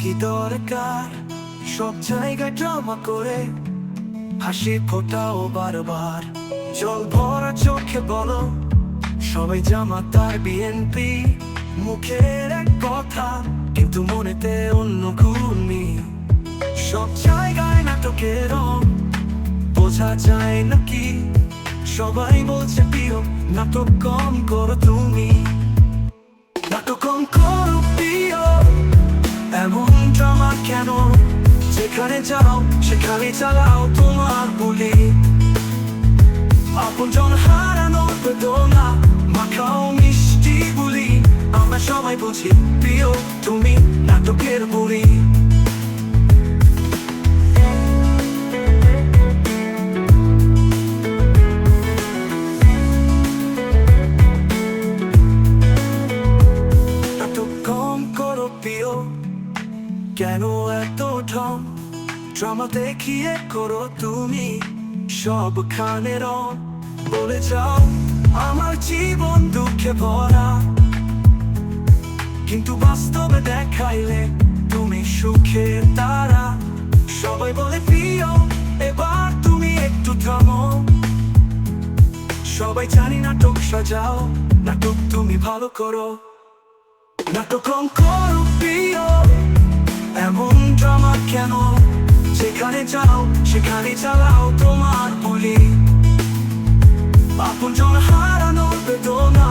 কি দরকার? সব জায়গায় ড্রামা করে হাসি ফোটাও বারবার। জল ভরা চোখে বলো, সবাই জামা তার বিএনপি মুখের এক কথা, কিন্তু মনেতে অন্য ঘূর্ণি। সব জায়গায় নাটকের বোঝা যায় নাকি? সবাই বলছে প্রিয়, নাটক কম করো তুমি। নাটক কম করো। কেন? যেখানে যাও, সেখানে চালাও তোমার বলি। আপন হারানো বেদনা, মাখাও মিষ্টি বলি। আমরা সবাই বুঝি প্রিয়, তুমি নাটকের কেন এত ঢং? ড্রামা দেখিয়ে করো তুমি সবখানে রং। বলে যাও, আমার জীবন দুঃখে ভরা। কিন্তু বাস্তবে দেখাইলে তুমি সুখে তারা। সবাই বলে, প্রিয়, এবার তুমি একটু থামো। সবাই জানি নাটক সাজাও, নাটক তুমি ভালো করো। নাটক করো, প্রিয়। এমন ড্রামা কেন? যেখানে যাও, সেখানে চালাও তোমার বলি। আপন জন হারানোর বেদনা,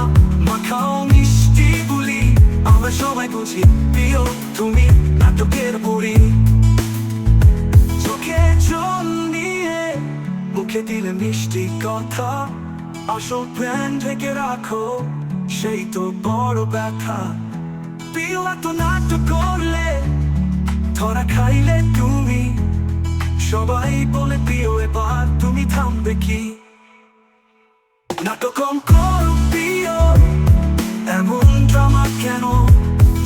মাখাও মিষ্টি বলি। আমরা সবাই বুঝি, প্রিয়, তুমি নাটকের বুড়ি। চোখে জল নিয়ে মুখে দিলে মিষ্টি কথা। আসল প্ল্যান ঢেকে রাখো, সেই তো বড় ব্যথা। প্রিয়, এত নাটক করলে সবাই বলে প্রিয়, এবার তুমি থামবে কি? নাটক কর প্রিয়, এমন ড্রামা কেন?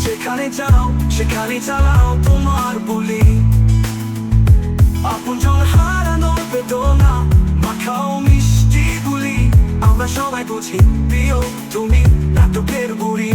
যেখানে যাও, সেখানে চালাও তোমার বলি। আপন জল হারানোর বেদনা, মাখাও মিষ্টি গুলি আমরা সবাই বুঝি প্রিয়, তুমি নাটকের বুড়ি।